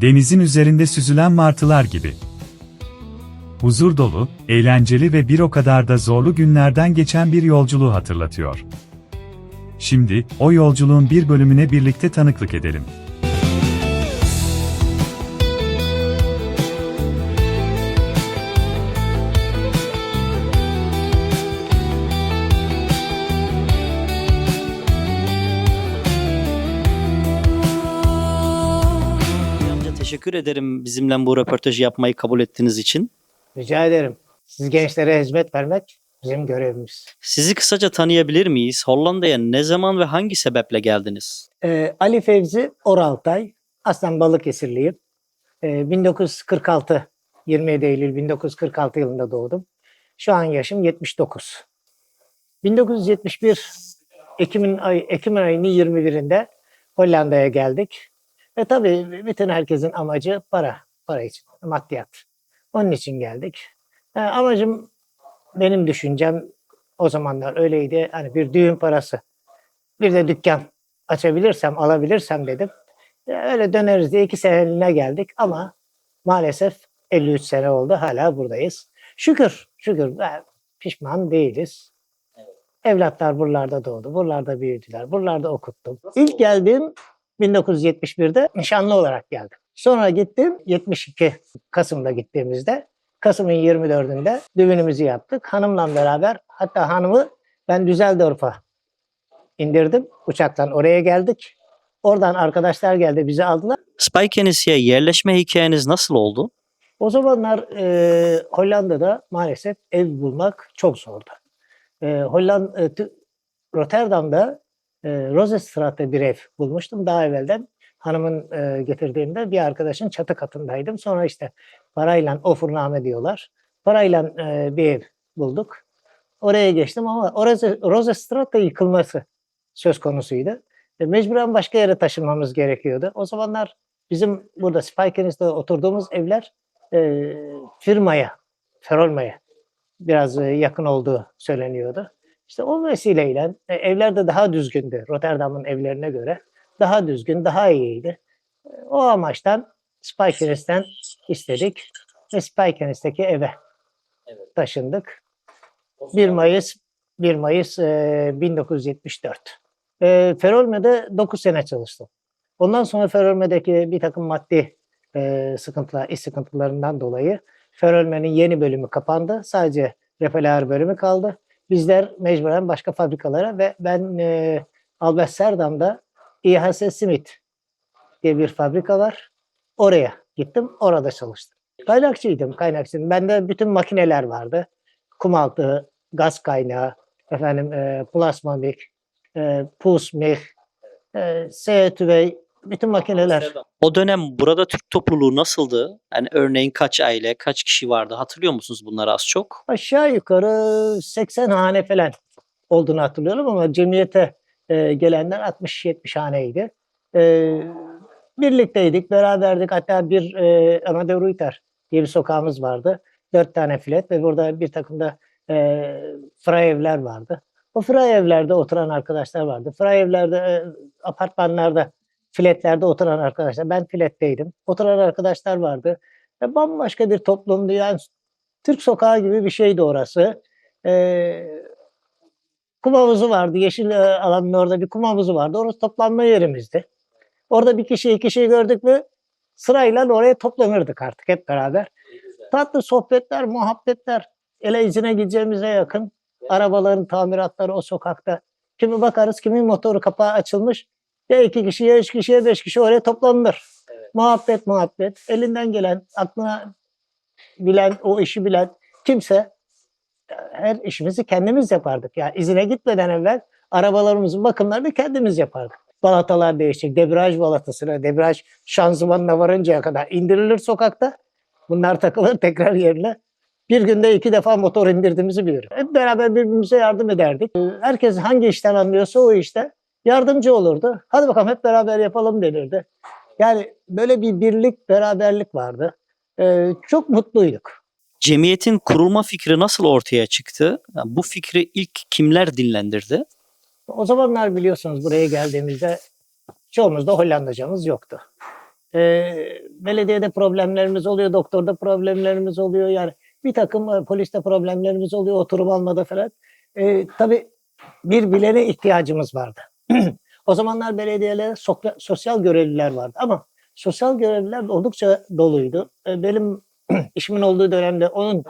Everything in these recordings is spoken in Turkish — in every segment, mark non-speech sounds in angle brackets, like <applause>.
Denizin üzerinde süzülen martılar gibi. Huzur dolu, eğlenceli ve bir o kadar da zorlu günlerden geçen bir yolculuğu hatırlatıyor. Şimdi, o yolculuğun bir bölümüne birlikte tanıklık edelim. Teşekkür ederim bizimle bu röportajı yapmayı kabul ettiğiniz için. Rica ederim. Siz gençlere hizmet vermek bizim görevimiz. Sizi kısaca tanıyabilir miyiz? Hollanda'ya ne zaman ve hangi sebeple geldiniz? Ee, Ali Fevzi Oraltay. Aslen Balıkesirliyim. Ee, 1946, 27 Eylül 1946 yılında doğdum. Şu an yaşım 79. 1971 Ekim'in ay, Ekim ayının 21'inde Hollanda'ya geldik. Ve tabii bütün herkesin amacı para. Para için, maddiyat. Onun için geldik. Ee, amacım benim düşüncem o zamanlar öyleydi. Hani bir düğün parası. Bir de dükkan açabilirsem, alabilirsem dedim. Ya öyle döneriz diye iki seneliğine geldik ama maalesef 53 sene oldu hala buradayız. Şükür, şükür ben pişman değiliz. Evlatlar buralarda doğdu, buralarda büyüdüler, buralarda okuttum. İlk geldiğim 1971'de nişanlı olarak geldim. Sonra gittim 72 Kasım'da gittiğimizde Kasım'ın 24'ünde düğünümüzü yaptık. Hanımla beraber hatta hanımı ben Düsseldorf'a indirdim. Uçaktan oraya geldik. Oradan arkadaşlar geldi bizi aldılar. Spikenis'e yerleşme hikayeniz nasıl oldu? O zamanlar e, Hollanda'da maalesef ev bulmak çok zordu. E, Hollanda, e, Rotterdam'da e, Rozenstraat'ta bir ev bulmuştum daha evvelden. Hanımın e, getirdiğinde bir arkadaşın çatı katındaydım. Sonra işte parayla ofurname diyorlar. Parayla e, bir ev bulduk. Oraya geçtim ama orası Rozenstraat'ta yıkılması söz konusuydu. E, mecburen başka yere taşınmamız gerekiyordu. O zamanlar bizim burada Spikenis'te oturduğumuz evler e, firmaya, Ferolma'ya biraz e, yakın olduğu söyleniyordu. İşte o vesileyle e, evler de daha düzgündü Rotterdam'ın evlerine göre. Daha düzgün, daha iyiydi. E, o amaçtan Spikenis'ten istedik ve Spikenis'teki eve taşındık. 1 Mayıs 1 Mayıs e, 1974. E, Ferolme'de 9 sene çalıştım. Ondan sonra Ferolme'deki bir takım maddi e, sıkıntılar, iş sıkıntılarından dolayı Ferölmen'in yeni bölümü kapandı. Sadece repeler bölümü kaldı. Bizler mecburen başka fabrikalara ve ben e, Albesterdam'da IHS Smith diye bir fabrika var. Oraya gittim. Orada çalıştım. Kaynakçıydım, kaynakçıydım. Bende bütün makineler vardı. Kum altı, gaz kaynağı, efendim e, plasmamik, e, pusmik, e, SETÜVEY, bütün makineler. O dönem burada Türk topluluğu nasıldı? Yani örneğin kaç aile, kaç kişi vardı? Hatırlıyor musunuz bunları az çok? aşağı yukarı 80 hane falan olduğunu hatırlıyorum ama cemiyete e, gelenler 60-70 haneydi. E, birlikteydik, beraberdik. Hatta bir e, Amadeo Ruiter diye bir sokağımız vardı. Dört tane filet ve burada bir takım da e, fray evler vardı. O fray evlerde oturan arkadaşlar vardı. Fray evlerde, e, apartmanlarda, filetlerde oturan arkadaşlar. Ben filetteydim. Oturan arkadaşlar vardı. Ve bambaşka bir toplumdu. Yani Türk sokağı gibi bir şeydi orası. Ee, kum havuzu vardı. Yeşil e, alanın orada bir kum havuzu vardı. Orası toplanma yerimizdi. Orada bir kişi iki kişi gördük mü sırayla oraya toplanırdık artık hep beraber. Tatlı sohbetler, muhabbetler. Ele izine gideceğimize yakın. Arabaların tamiratları o sokakta. Kimi bakarız kimin motoru kapağı açılmış. Ya iki kişi ya üç kişi ya beş kişi oraya toplanır. Muhabbet muhabbet. Elinden gelen aklına bilen, o işi bilen kimse her işimizi kendimiz yapardık. Yani izine gitmeden evvel arabalarımızın bakımlarını kendimiz yapardık. Balatalar değişecek. Debriyaj balatasına, debriyaj şanzımanına varıncaya kadar indirilir sokakta. Bunlar takılır tekrar yerine. Bir günde iki defa motor indirdiğimizi bilirim. Hep beraber birbirimize yardım ederdik. Herkes hangi işten anlıyorsa o işte yardımcı olurdu. Hadi bakalım hep beraber yapalım denirdi. Yani böyle bir birlik, beraberlik vardı. Ee, çok mutluyduk. Cemiyetin kurulma fikri nasıl ortaya çıktı? Yani bu fikri ilk kimler dinlendirdi? O zamanlar biliyorsunuz buraya geldiğimizde çoğumuzda Hollandacamız yoktu. Ee, belediyede problemlerimiz oluyor, doktorda problemlerimiz oluyor. Yani bir takım e, poliste problemlerimiz oluyor, oturum almada falan. Ee, tabii bir bilene ihtiyacımız vardı. <clears throat> o zamanlar belediyelerde sokya- sosyal görevliler vardı ama sosyal görevliler oldukça doluydu. Ee, benim <clears throat> işimin olduğu dönemde onun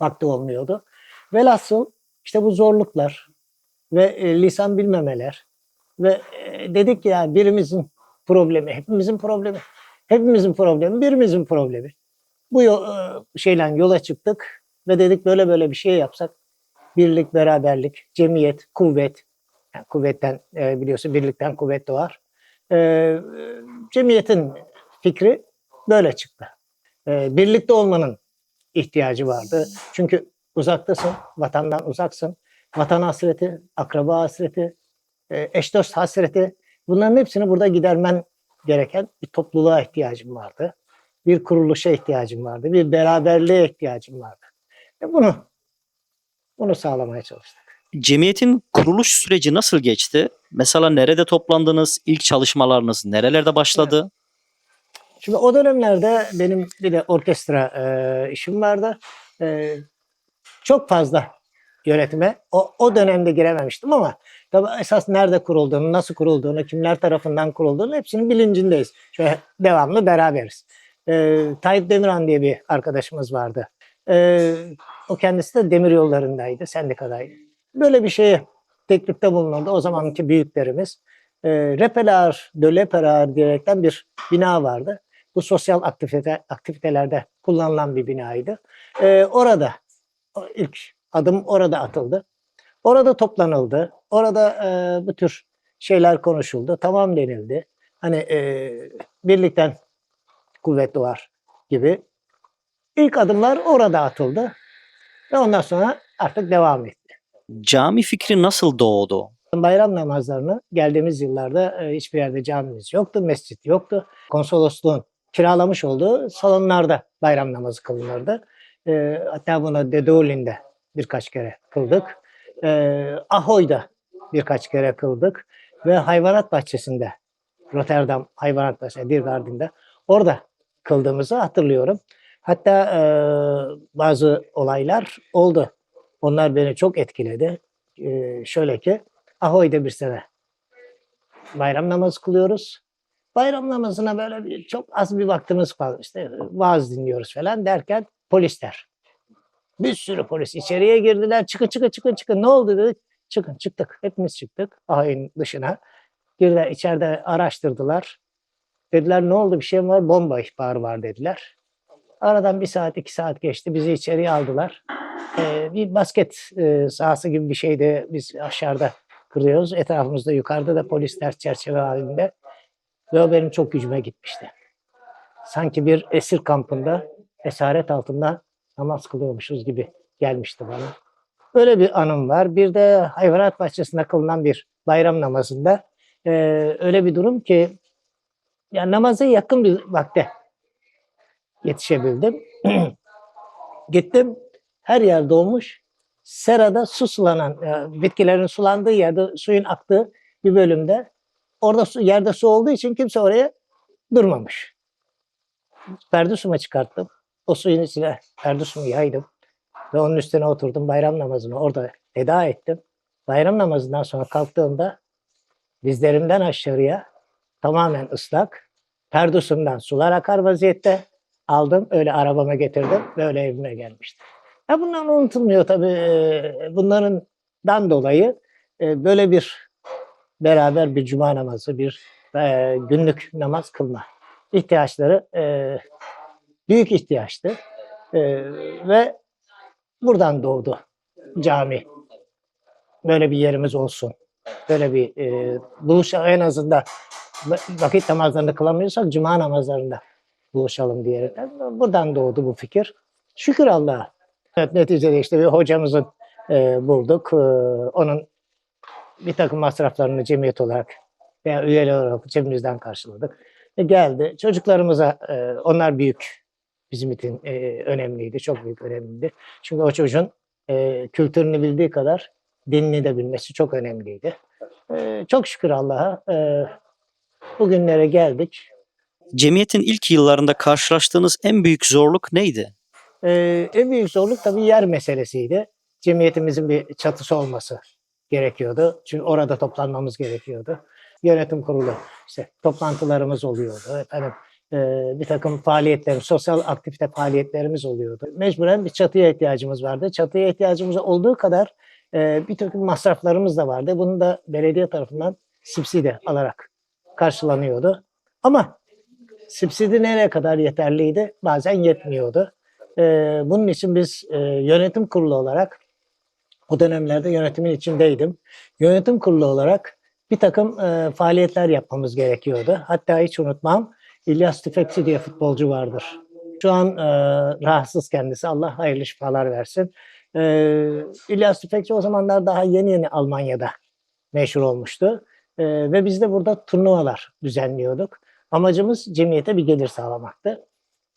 vakti olmuyordu. Velhasıl işte bu zorluklar ve e, lisan bilmemeler ve e, dedik ki yani birimizin problemi, hepimizin problemi. Hepimizin problemi, birimizin problemi. Bu yo- e, şeyle yola çıktık ve dedik böyle böyle bir şey yapsak birlik, beraberlik, cemiyet, kuvvet. Yani kuvvetten e, biliyorsun birlikten kuvvet doğar. E, cemiyetin fikri böyle çıktı. E, birlikte olmanın ihtiyacı vardı. Çünkü uzaktasın, vatandan uzaksın. Vatan hasreti, akraba hasreti, e, eş dost hasreti bunların hepsini burada gidermen gereken bir topluluğa ihtiyacım vardı. Bir kuruluşa ihtiyacım vardı. Bir beraberliğe ihtiyacım vardı. E bunu bunu sağlamaya çalıştık. Cemiyetin kuruluş süreci nasıl geçti? Mesela nerede toplandınız? İlk çalışmalarınız nerelerde başladı? Şimdi o dönemlerde benim bir de orkestra e, işim vardı. E, çok fazla yönetime o, o dönemde girememiştim ama tabii esas nerede kurulduğunu, nasıl kurulduğunu, kimler tarafından kurulduğunu hepsinin bilincindeyiz. Şöyle devamlı beraberiz. E, Tayyip Demirhan diye bir arkadaşımız vardı. E, o kendisi de demir yollarındaydı, sendikadaydı. Böyle bir şeye teklifte bulunurdu o zamanki büyüklerimiz. E, Repelar, de Lepelar diyerekten bir bina vardı. Bu sosyal aktivite, aktivitelerde kullanılan bir binaydı. Ee, orada ilk adım orada atıldı. Orada toplanıldı. Orada e, bu tür şeyler konuşuldu. Tamam denildi. Hani e, birlikten kuvvet doğar gibi. İlk adımlar orada atıldı. Ve ondan sonra artık devam etti. Cami fikri nasıl doğdu? Bayram namazlarını geldiğimiz yıllarda e, hiçbir yerde camimiz yoktu, mescit yoktu. Konsolosluğun kiralamış olduğu salonlarda bayram namazı kılınırdı. E, hatta bunu Dedeulin'de birkaç kere kıldık. E, Ahoy'da birkaç kere kıldık. Ve hayvanat bahçesinde, Rotterdam hayvanat bahçesi, Diergaarden'de orada kıldığımızı hatırlıyorum. Hatta e, bazı olaylar oldu. Onlar beni çok etkiledi. E, şöyle ki, Ahoy'da bir sene bayram namazı kılıyoruz. Bayram namazına böyle bir, çok az bir vaktimiz kaldı. İşte vaaz dinliyoruz falan derken polisler. Bir sürü polis içeriye girdiler. Çıkın çıkın çıkın çıkın. Ne oldu dedik. Çıkın çıktık. Hepimiz çıktık Ahoy'un dışına. Girdiler içeride araştırdılar. Dediler ne oldu bir şey var? Bomba ihbarı var dediler. Aradan bir saat iki saat geçti. Bizi içeriye aldılar. Ee, bir basket e, sahası gibi bir şeydi. Biz aşağıda kırıyoruz. Etrafımızda yukarıda da polisler çerçeve halinde. Ve o benim çok gücüme gitmişti. Sanki bir esir kampında esaret altında namaz kılıyormuşuz gibi gelmişti bana. Öyle bir anım var. Bir de hayvanat bahçesinde kılınan bir bayram namazında e, öyle bir durum ki ya namaza yakın bir vakte yetişebildim. <clears throat> Gittim her yer dolmuş. Serada su sulanan, e, bitkilerin sulandığı yerde suyun aktığı bir bölümde orada su, yerde su olduğu için kimse oraya durmamış. Perde sumu çıkarttım. O suyun içine perde sumu yaydım. Ve onun üstüne oturdum. Bayram namazını orada eda ettim. Bayram namazından sonra kalktığımda dizlerimden aşağıya tamamen ıslak. Perdusumdan sular akar vaziyette aldım. Öyle arabama getirdim. Böyle evime gelmiştim. Ya bunlar unutulmuyor tabii. Ee, Bunlardan dolayı e, böyle bir beraber bir cuma namazı, bir e, günlük namaz kılma ihtiyaçları e, büyük ihtiyaçtı. Ve buradan doğdu cami. Böyle bir yerimiz olsun. Böyle bir buluşa en azından vakit namazlarını kılamıyorsak cuma namazlarında buluşalım diyerekten buradan doğdu bu fikir. Şükür Allah'a. Evet, neticede işte bir hocamızın e, bulduk. E, onun bir takım masraflarını cemiyet olarak veya üyeler olarak cebimizden karşıladık. E, geldi. Çocuklarımıza, e, onlar büyük bizim için e, önemliydi. Çok büyük önemliydi. Çünkü o çocuğun e, kültürünü bildiği kadar dinini de bilmesi çok önemliydi. E, çok şükür Allah'a e, bugünlere geldik. Cemiyetin ilk yıllarında karşılaştığınız en büyük zorluk neydi? Ee, en büyük zorluk tabii yer meselesiydi. Cemiyetimizin bir çatısı olması gerekiyordu. Çünkü orada toplanmamız gerekiyordu. Yönetim kurulu, işte toplantılarımız oluyordu. Efendim, e, bir takım faaliyetler, sosyal aktivite faaliyetlerimiz oluyordu. Mecburen bir çatıya ihtiyacımız vardı. Çatıya ihtiyacımız olduğu kadar e, bir takım masraflarımız da vardı. Bunu da belediye tarafından subsidi alarak karşılanıyordu. Ama subsidi nereye kadar yeterliydi? Bazen yetmiyordu. Ee, bunun için biz e, yönetim kurulu olarak o dönemlerde yönetimin içindeydim. Yönetim kurulu olarak bir takım e, faaliyetler yapmamız gerekiyordu. Hatta hiç unutmam İlyas Tüfekçi diye futbolcu vardır. Şu an e, rahatsız kendisi. Allah hayırlı şifalar versin. İlyas Tüfekçi o zamanlar daha yeni yeni Almanya'da meşhur olmuştu. Ve biz de burada turnuvalar düzenliyorduk. Amacımız cemiyete bir gelir sağlamaktı.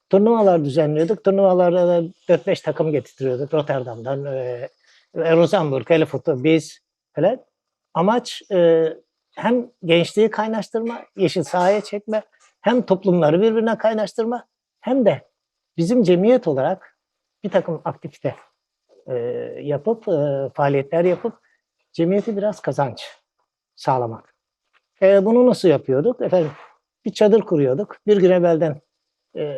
Turnuvalar düzenliyorduk. Turnuvalarda da 4-5 takım getiriyorduk. Rotterdam'dan, e, Rosenburg, Elifut'u, biz falan. Amaç e, hem gençliği kaynaştırma, yeşil sahaya çekme, hem toplumları birbirine kaynaştırma, hem de bizim cemiyet olarak bir takım aktivite e, yapıp, e, faaliyetler yapıp cemiyeti biraz kazanç sağlamak. E, bunu nasıl yapıyorduk? Efendim bir çadır kuruyorduk. Bir gün evvelden e,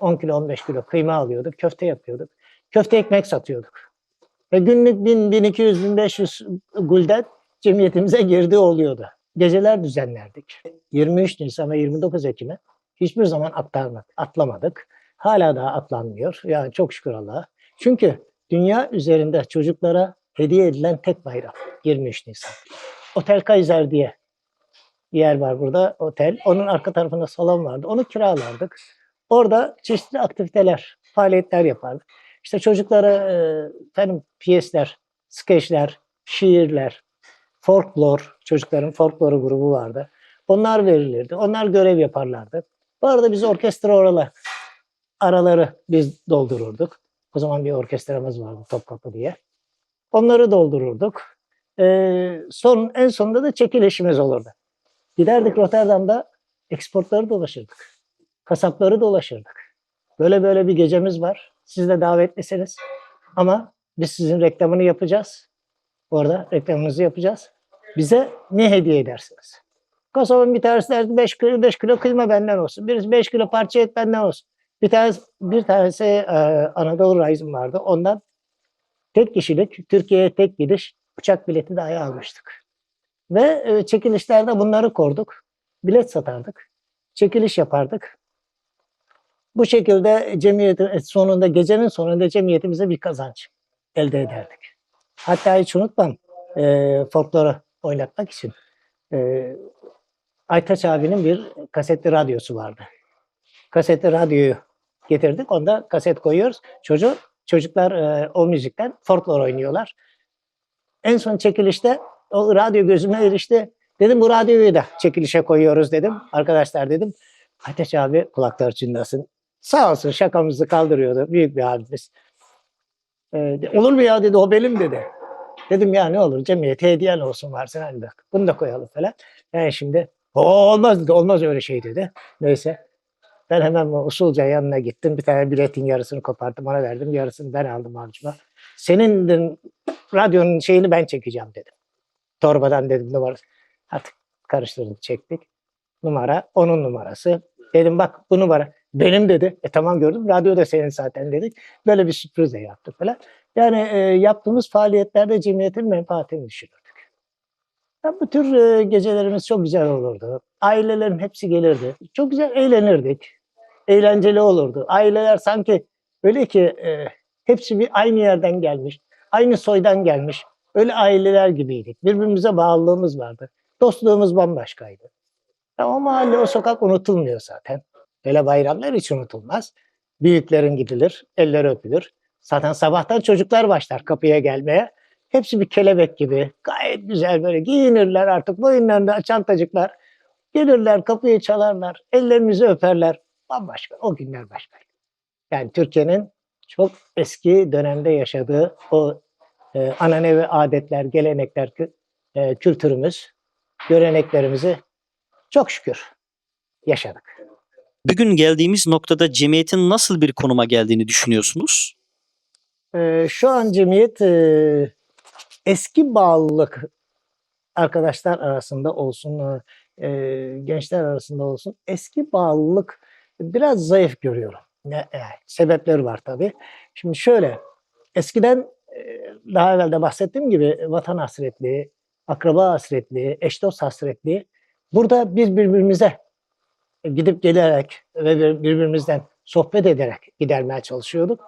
10 kilo 15 kilo kıyma alıyorduk. Köfte yapıyorduk. Köfte ekmek satıyorduk. Ve günlük 1000, 1200, 1500 gulden cemiyetimize girdiği oluyordu. Geceler düzenlerdik. 23 Nisan ve 29 Ekim'e hiçbir zaman atlarmadık, atlamadık. Hala daha atlanmıyor. Yani çok şükür Allah'a. Çünkü dünya üzerinde çocuklara hediye edilen tek bayram 23 Nisan. Otel Kaiser diye yer var burada otel. Onun arka tarafında salon vardı. Onu kiralardık. Orada çeşitli aktiviteler, faaliyetler yapardık. İşte çocuklara e, efendim piyesler, skeçler, şiirler, folklor, çocukların folkloru grubu vardı. Onlar verilirdi. Onlar görev yaparlardı. Bu arada biz orkestra oralar, araları biz doldururduk. O zaman bir orkestramız vardı Topkapı diye. Onları doldururduk. Ee, son, en sonunda da çekilişimiz olurdu. Giderdik Rotterdam'da eksportları dolaşırdık. Kasapları dolaşırdık. Böyle böyle bir gecemiz var. Siz de davetlisiniz. Ama biz sizin reklamını yapacağız. Orada reklamınızı yapacağız. Bize ne hediye edersiniz? Kasabın bir tanesi derdi 5 kilo, 5 kilo kıyma benden olsun. Birisi 5 kilo parça et benden olsun. Bir tanesi, bir tanesi e, Anadolu Rising vardı. Ondan tek kişilik Türkiye'ye tek gidiş uçak bileti dahi almıştık. Ve e, çekilişlerde bunları korduk. Bilet satardık. Çekiliş yapardık. Bu şekilde cemiyetin sonunda, gecenin sonunda cemiyetimize bir kazanç elde ederdik. Hatta hiç unutmam e, folkloru oynatmak için e, Aytaç abinin bir kasetli radyosu vardı. Kasetli radyoyu getirdik. Onda kaset koyuyoruz. Çocuk, çocuklar e, o müzikten folklor oynuyorlar. En son çekilişte o radyo gözüme erişti. Dedim bu radyoyu da çekilişe koyuyoruz dedim. Arkadaşlar dedim. Aytaç abi kulakları çınlasın. Sağ olsun şakamızı kaldırıyordu. Büyük bir abimiz. Ee, olur mu ya dedi o benim dedi. Dedim ya ne olur cemiyete hediyen olsun varsa hadi bak bunu da koyalım falan. Yani şimdi o olmaz dedi olmaz öyle şey dedi. Neyse ben hemen usulca yanına gittim. Bir tane biletin yarısını koparttım ona verdim. Yarısını ben aldım avcuma. Senin radyonun şeyini ben çekeceğim dedim. Torbadan dedim numarası. Artık karıştırdık çektik. Numara onun numarası. Dedim bak bu numara benim dedi. E tamam gördüm radyo da senin zaten dedik. Böyle bir sürpriz de yaptık falan. Yani e, yaptığımız faaliyetlerde cemiyetin menfaatini düşünürdük. Ya bu tür e, gecelerimiz çok güzel olurdu. Ailelerin hepsi gelirdi. Çok güzel eğlenirdik. Eğlenceli olurdu. Aileler sanki öyle ki e, hepsi bir aynı yerden gelmiş. Aynı soydan gelmiş. Öyle aileler gibiydik. Birbirimize bağlılığımız vardı. Dostluğumuz bambaşkaydı. Ya o mahalle, o sokak unutulmuyor zaten. Hele bayramlar hiç unutulmaz. Büyüklerin gidilir, eller öpülür. Zaten sabahtan çocuklar başlar kapıya gelmeye. Hepsi bir kelebek gibi. Gayet güzel böyle giyinirler artık boyunlarında çantacıklar. Gelirler kapıyı çalarlar, ellerimizi öperler. Bambaşka, o günler başka. Yani Türkiye'nin çok eski dönemde yaşadığı o e, ananevi adetler, gelenekler, e, kültürümüz, göreneklerimizi çok şükür yaşadık. Bugün geldiğimiz noktada cemiyetin nasıl bir konuma geldiğini düşünüyorsunuz? Ee, şu an cemiyet e, eski bağlılık arkadaşlar arasında olsun, e, gençler arasında olsun eski bağlılık biraz zayıf görüyorum. Ne, yani sebepleri var tabii. Şimdi şöyle, eskiden e, daha evvel de bahsettiğim gibi vatan hasretliği, akraba hasretliği, eş dost hasretliği burada biz birbirimize gidip gelerek ve bir- birbirimizden sohbet ederek gidermeye çalışıyorduk.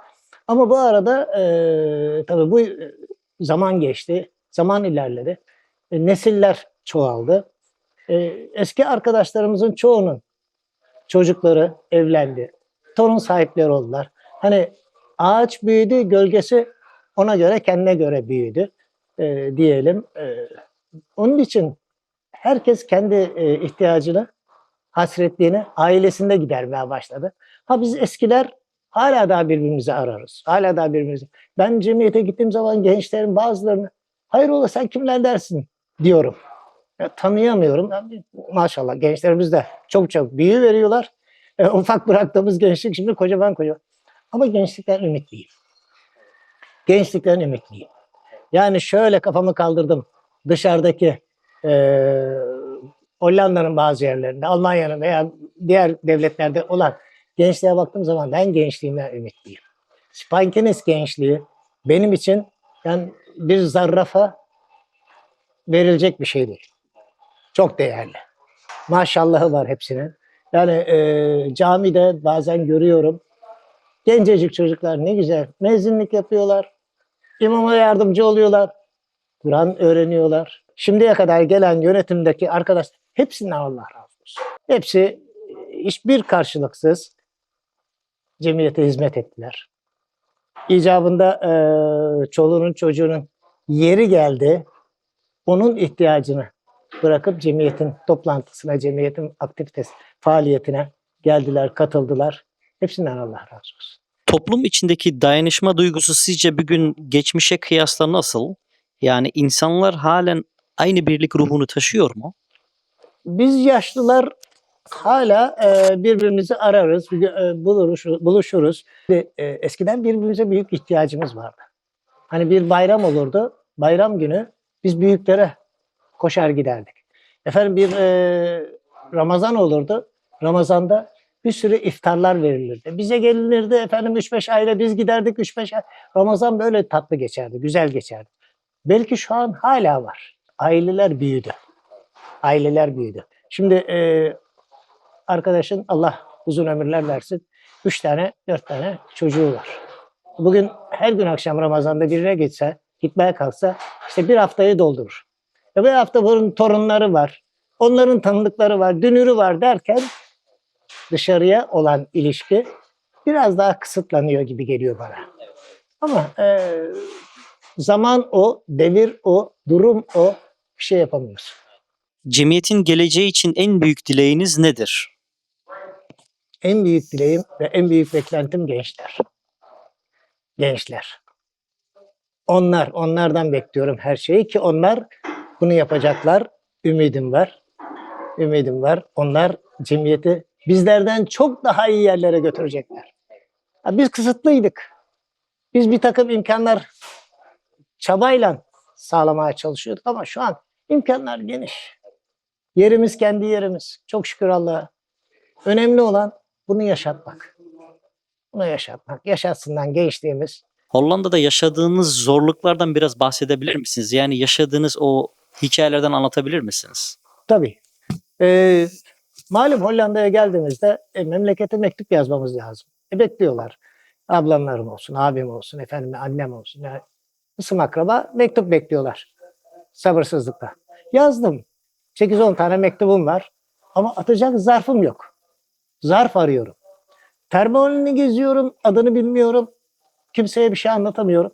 Ama bu arada e, tabii bu e, zaman geçti, zaman ilerledi, e, nesiller çoğaldı. E, eski arkadaşlarımızın çoğunun çocukları evlendi, torun sahipleri oldular. Hani ağaç büyüdü, gölgesi ona göre kendine göre büyüdü e, diyelim. E, onun için herkes kendi e, ihtiyacını, hasretliğini ailesinde gidermeye başladı. Ha biz eskiler hala daha birbirimizi ararız. Hala daha birbirimizi. Ben cemiyete gittiğim zaman gençlerin bazılarını hayrola sen kimler dersin diyorum. Ya, tanıyamıyorum. Ya, maşallah gençlerimiz de çok çok büyü veriyorlar. E, ufak bıraktığımız gençlik şimdi kocaman kocaman. Ama gençlikten ümitliyim. Gençlikten ümitliyim. Yani şöyle kafamı kaldırdım. Dışarıdaki e, Hollanda'nın bazı yerlerinde, Almanya'nın veya diğer devletlerde olan gençliğe baktığım zaman ben gençliğimden ümitliyim. Spankenis gençliği benim için yani bir zarrafa verilecek bir şey değil. Çok değerli. Maşallahı var hepsinin. Yani e, camide bazen görüyorum. Gencecik çocuklar ne güzel mezunluk yapıyorlar. İmama yardımcı oluyorlar. Kur'an öğreniyorlar. Şimdiye kadar gelen yönetimdeki arkadaş hepsinden Allah razı olsun. Hepsi e, hiçbir karşılıksız cemiyete hizmet ettiler. İcabında e, çoluğunun çocuğunun yeri geldi. Onun ihtiyacını bırakıp cemiyetin toplantısına, cemiyetin aktivitesi, faaliyetine geldiler, katıldılar. Hepsinden Allah razı olsun. Toplum içindeki dayanışma duygusu sizce bugün geçmişe kıyasla nasıl? Yani insanlar halen aynı birlik ruhunu taşıyor mu? Biz yaşlılar hala e, birbirimizi ararız, bir- e, buluşuruz. e, eskiden birbirimize büyük ihtiyacımız vardı. Hani bir bayram olurdu, bayram günü biz büyüklere koşar giderdik. Efendim bir e, Ramazan olurdu, Ramazan'da bir sürü iftarlar verilirdi. Bize gelinirdi efendim 3-5 aile biz giderdik 3-5 ay. Ramazan böyle tatlı geçerdi, güzel geçerdi. Belki şu an hala var. Aileler büyüdü. Aileler büyüdü. Şimdi e, arkadaşın Allah uzun ömürler versin. Üç tane, dört tane çocuğu var. Bugün her gün akşam Ramazan'da birine gitse, gitmeye kalksa işte bir haftayı doldurur. Ve bir hafta bunun torunları var. Onların tanıdıkları var, dünürü var derken dışarıya olan ilişki biraz daha kısıtlanıyor gibi geliyor bana. Ama e, zaman o, devir o, durum o. Bir şey yapamıyorsun. Cemiyetin geleceği için en büyük dileğiniz nedir? En büyük dileğim ve en büyük beklentim gençler. Gençler. Onlar, onlardan bekliyorum her şeyi ki onlar bunu yapacaklar. Ümidim var. Ümidim var. Onlar cemiyeti bizlerden çok daha iyi yerlere götürecekler. Ha, biz kısıtlıydık. Biz bir takım imkanlar çabayla sağlamaya çalışıyorduk ama şu an imkanlar geniş. Yerimiz kendi yerimiz. Çok şükür Allah'a. Önemli olan bunu yaşatmak. Bunu yaşatmak. Yaşatsınlar gençliğimiz. Hollanda'da yaşadığınız zorluklardan biraz bahsedebilir misiniz? Yani yaşadığınız o hikayelerden anlatabilir misiniz? Tabii. Ee, malum Hollanda'ya geldiğimizde e, memlekete mektup yazmamız lazım. E, bekliyorlar. Ablamlarım olsun, abim olsun, efendim annem olsun. Yani ısım akraba mektup bekliyorlar. Sabırsızlıkla. Yazdım. 8-10 tane mektubum var. Ama atacak zarfım yok. Zarf arıyorum. Terminalini geziyorum, adını bilmiyorum. Kimseye bir şey anlatamıyorum.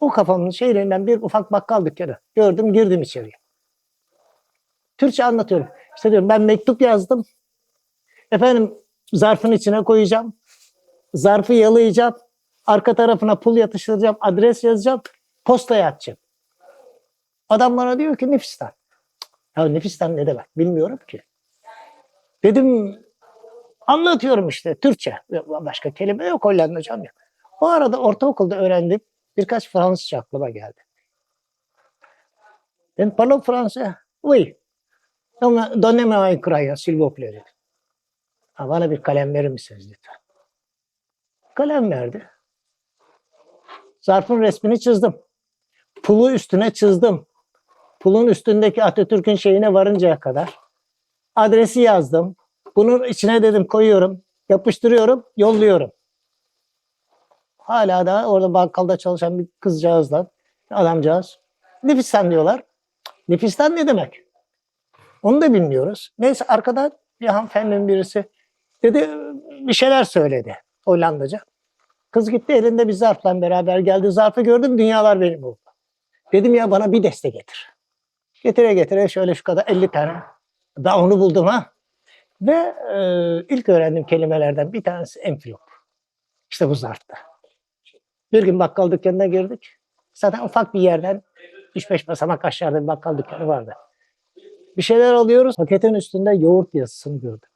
O kafamın şeylerinden bir ufak bakkal dükkanı. Gördüm, girdim içeriye. Türkçe anlatıyorum. İşte diyorum ben mektup yazdım. Efendim zarfın içine koyacağım. Zarfı yalayacağım. Arka tarafına pul yatıştıracağım. Adres yazacağım. Postaya atacağım. Adam bana diyor ki Nefistan. Ya Nefistan ne demek bilmiyorum ki. Dedim Anlatıyorum işte Türkçe. Başka kelime yok Hollandacam yok. O arada ortaokulda öğrendim. Birkaç Fransızca aklıma geldi. Ben parle français. Oui. Ama donnez-moi un crayon s'il vous plaît dedi. Ha, bana bir kalem verir misiniz lütfen? Kalem verdi. Zarfın resmini çizdim. Pulu üstüne çizdim. Pulun üstündeki Atatürk'ün şeyine varıncaya kadar. Adresi yazdım. Bunun içine dedim koyuyorum, yapıştırıyorum, yolluyorum. Hala da orada bakkalda çalışan bir kızcağızla adamcağız. Nefistan diyorlar. Nefistan ne demek? Onu da bilmiyoruz. Neyse arkadan bir hanımefendinin birisi dedi bir şeyler söyledi Hollandaca. Kız gitti elinde bir zarfla beraber geldi. Zarfı gördüm dünyalar benim oldu. Dedim ya bana bir deste getir. Getire getire şöyle şu kadar 50 tane. Daha onu buldum ha. Ve e, ilk öğrendiğim kelimelerden bir tanesi enfilop. İşte bu zarfta. Bir gün bakkal dükkanına girdik. Zaten ufak bir yerden 3-5 basamak aşağıda bir bakkal dükkanı vardı. Bir şeyler alıyoruz. Paketin üstünde yoğurt yazısını gördüm.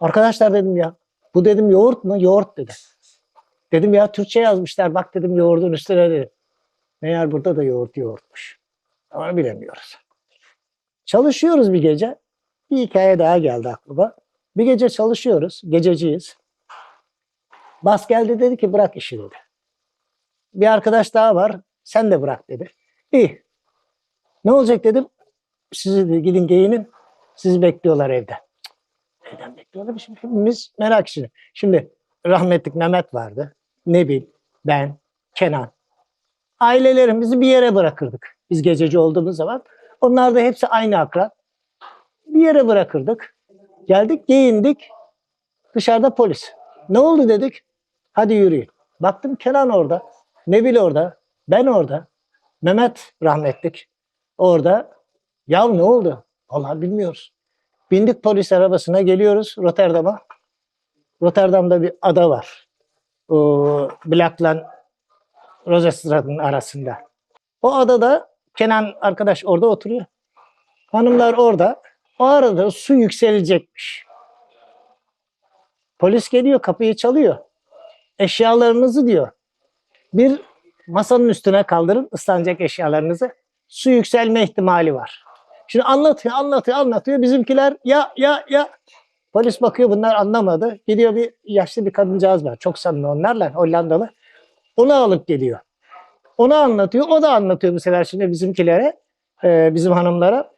Arkadaşlar dedim ya bu dedim yoğurt mu? Yoğurt dedi. Dedim ya Türkçe yazmışlar. Bak dedim yoğurdun üstüne dedim. Meğer burada da yoğurt yoğurtmuş. Ama bilemiyoruz. Çalışıyoruz bir gece. Bir hikaye daha geldi aklıma. Bir gece çalışıyoruz. Gececiyiz. Bas geldi dedi ki bırak işi dedi. Bir arkadaş daha var. Sen de bırak dedi. İyi. Ne olacak dedim. Sizi de gidin giyinin. Sizi bekliyorlar evde. Neden bekliyorlar? Şimdi hepimiz merak içinde. Şimdi rahmetlik Mehmet vardı. Nebil, ben, Kenan. Ailelerimizi bir yere bırakırdık. Biz gececi olduğumuz zaman. Onlar da hepsi aynı akran. Bir yere bırakırdık. Geldik, giyindik. Dışarıda polis. Ne oldu dedik. Hadi yürüyün. Baktım Kenan orada. Nebil orada. Ben orada. Mehmet rahmetlik orada. Ya ne oldu? Vallahi bilmiyoruz. Bindik polis arabasına geliyoruz Rotterdam'a. Rotterdam'da bir ada var. O Black'la Rozenstraat'ın arasında. O adada Kenan arkadaş orada oturuyor. Hanımlar orada. O arada su yükselecekmiş. Polis geliyor kapıyı çalıyor. Eşyalarınızı diyor. Bir masanın üstüne kaldırın ıslanacak eşyalarınızı. Su yükselme ihtimali var. Şimdi anlatıyor, anlatıyor, anlatıyor. Bizimkiler ya ya ya. Polis bakıyor bunlar anlamadı. Gidiyor bir yaşlı bir kadıncağız var. Çok samimi onlarla Hollandalı. Onu alıp geliyor. Onu anlatıyor. O da anlatıyor bu sefer şimdi bizimkilere. e, bizim hanımlara.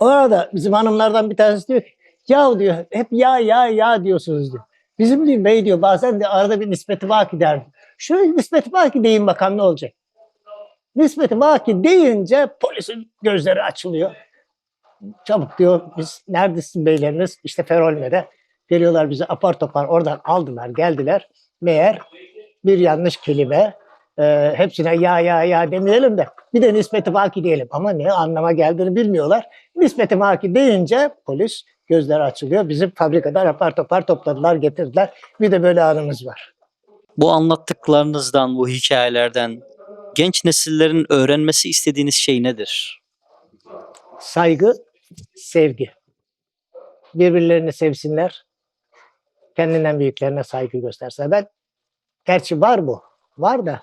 O arada bizim hanımlardan bir tanesi diyor ki ya diyor hep ya ya ya diyorsunuz diyor. Bizim diyor bey diyor bazen de arada bir nispeti vaki der. Şöyle nispeti vaki deyin bakalım ne olacak. Nispeti vaki deyince polisin gözleri açılıyor. Çabuk diyor biz neredesin beyleriniz? İşte Ferolme'de. Geliyorlar bizi apar topar oradan aldılar geldiler. Meğer bir yanlış kelime e, hepsine ya ya ya demeyelim de bir de nispeti vaki diyelim. Ama ne anlama geldiğini bilmiyorlar. Nispeti vaki deyince polis gözleri açılıyor. Bizim fabrikadan apar topar topladılar getirdiler. Bir de böyle anımız var. Bu anlattıklarınızdan, bu hikayelerden genç nesillerin öğrenmesi istediğiniz şey nedir? saygı, sevgi. Birbirlerini sevsinler. Kendinden büyüklerine saygı göstersinler. Ben, gerçi var bu. Var da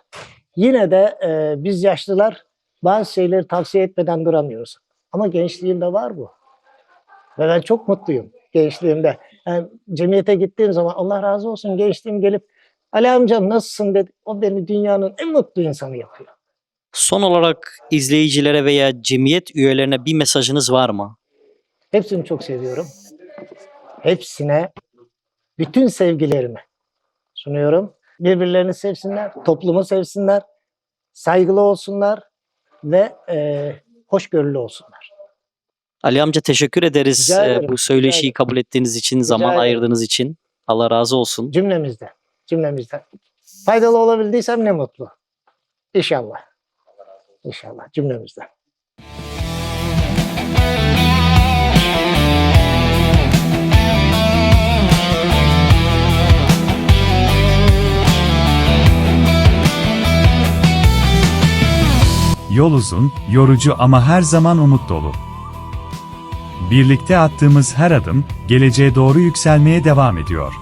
yine de e, biz yaşlılar bazı şeyleri tavsiye etmeden duramıyoruz. Ama gençliğimde var bu. Ve ben çok mutluyum gençliğimde. Yani cemiyete gittiğim zaman Allah razı olsun gençliğim gelip Ali amcam nasılsın dedi. O beni dünyanın en mutlu insanı yapıyor. Son olarak izleyicilere veya cemiyet üyelerine bir mesajınız var mı? Hepsini çok seviyorum. Hepsine bütün sevgilerimi sunuyorum. Birbirlerini sevsinler, toplumu sevsinler, saygılı olsunlar ve e, hoşgörülü olsunlar. Ali amca teşekkür ederiz Rica e, ederim, bu rica söyleşiyi ederim. kabul ettiğiniz için, zaman ederim. ayırdığınız için. Allah razı olsun. Cümlemizde, cümlemizde. Faydalı olabildiysem ne mutlu. İnşallah. İnşallah cümlemizde. Yol uzun, yorucu ama her zaman umut dolu. Birlikte attığımız her adım, geleceğe doğru yükselmeye devam ediyor.